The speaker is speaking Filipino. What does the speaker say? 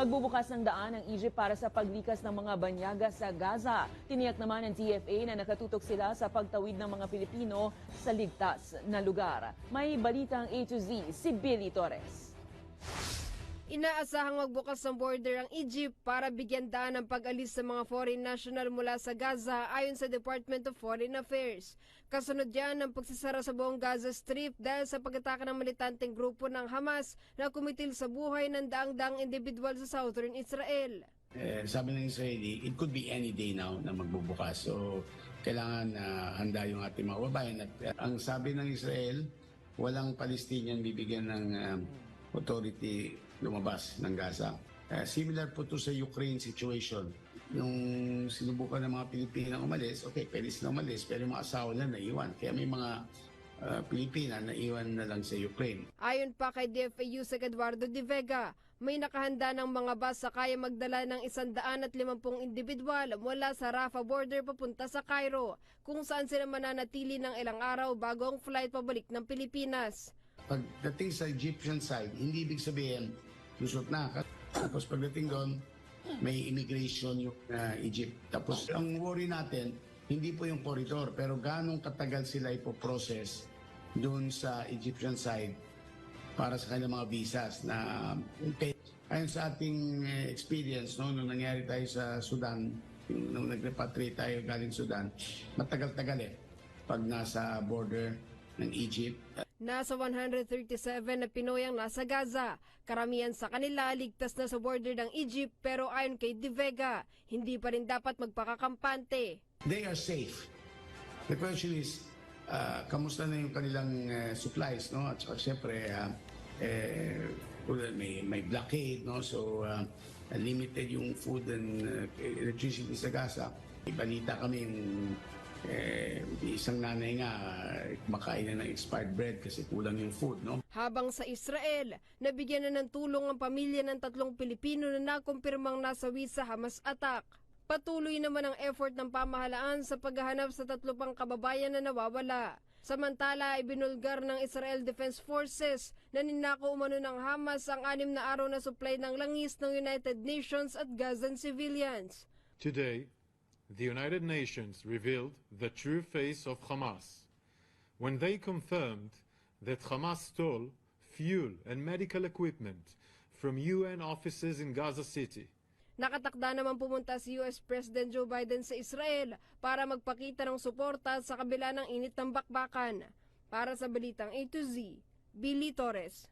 Magbubukas ng daan ang Egypt para sa paglikas ng mga banyaga sa Gaza. Tiniyak naman ng TFA na nakatutok sila sa pagtawid ng mga Pilipino sa ligtas na lugar. May balitang A to Z si Billy Torres. Inaasahang magbukas ng border ang Egypt para bigyan daan ng pag-alis sa mga foreign national mula sa Gaza ayon sa Department of Foreign Affairs. Kasunod yan ang pagsasara sa buong Gaza Strip dahil sa pag-atake ng militanteng grupo ng Hamas na kumitil sa buhay ng daang-daang individual sa southern Israel. Eh, sabi ng Israeli, it could be any day now na magbubukas. So, kailangan na handa yung ating mga babayan. At eh, ang sabi ng Israel, walang Palestinian bibigyan ng um, authority lumabas ng Gaza. Eh, similar po to sa Ukraine situation. Yung sinubukan ng mga Pilipinang umalis, okay, pwede sila umalis, pero yung mga asawa nila naiwan. Kaya may mga uh, Pilipina na iwan na lang sa Ukraine. Ayon pa kay DFAU Sec Eduardo de Vega, may nakahanda ng mga bus sa kaya magdala ng 150 individual mula sa Rafah border papunta sa Cairo, kung saan sila mananatili ng ilang araw bago ang flight pabalik ng Pilipinas. Pagdating sa Egyptian side, hindi ibig sabihin, lusot na. Tapos pagdating doon, may immigration yung uh, Egypt. Tapos ang worry natin, hindi po yung corridor, pero ganong katagal sila ipoprocess doon sa Egyptian side para sa kanilang mga visas na okay. Ayon sa ating eh, experience, no, nung nangyari tayo sa Sudan, nung nag-repatriate tayo galing Sudan, matagal-tagal eh pag nasa border ng Egypt. Nasa 137 na Pinoy ang nasa Gaza. Karamihan sa kanila ligtas na sa border ng Egypt pero ayon kay De Vega, hindi pa rin dapat magpakakampante. They are safe. The question is, uh, kamusta na yung kanilang uh, supplies, no? At saka siyempre, uh, eh, may, may blockade, no? So, uh, limited yung food and uh, electricity sa Gaza. Ibalita kami yung eh, isang nanay nga makain na ng expired bread kasi kulang yung food, no? Habang sa Israel, nabigyan na ng tulong ang pamilya ng tatlong Pilipino na nakumpirmang nasawi sa Hamas attack. Patuloy naman ang effort ng pamahalaan sa paghahanap sa tatlo pang kababayan na nawawala. Samantala, ibinulgar ng Israel Defense Forces na ninako umano ng Hamas ang anim na araw na supply ng langis ng United Nations at Gazan civilians. Today, the United Nations revealed the true face of Hamas when they confirmed that Hamas stole fuel and medical equipment from UN offices in Gaza City. Nakatakda naman pumunta si US President Joe Biden sa Israel para magpakita ng suporta sa kabila ng init ng bakbakan. Para sa Balitang A to Z, Billy Torres.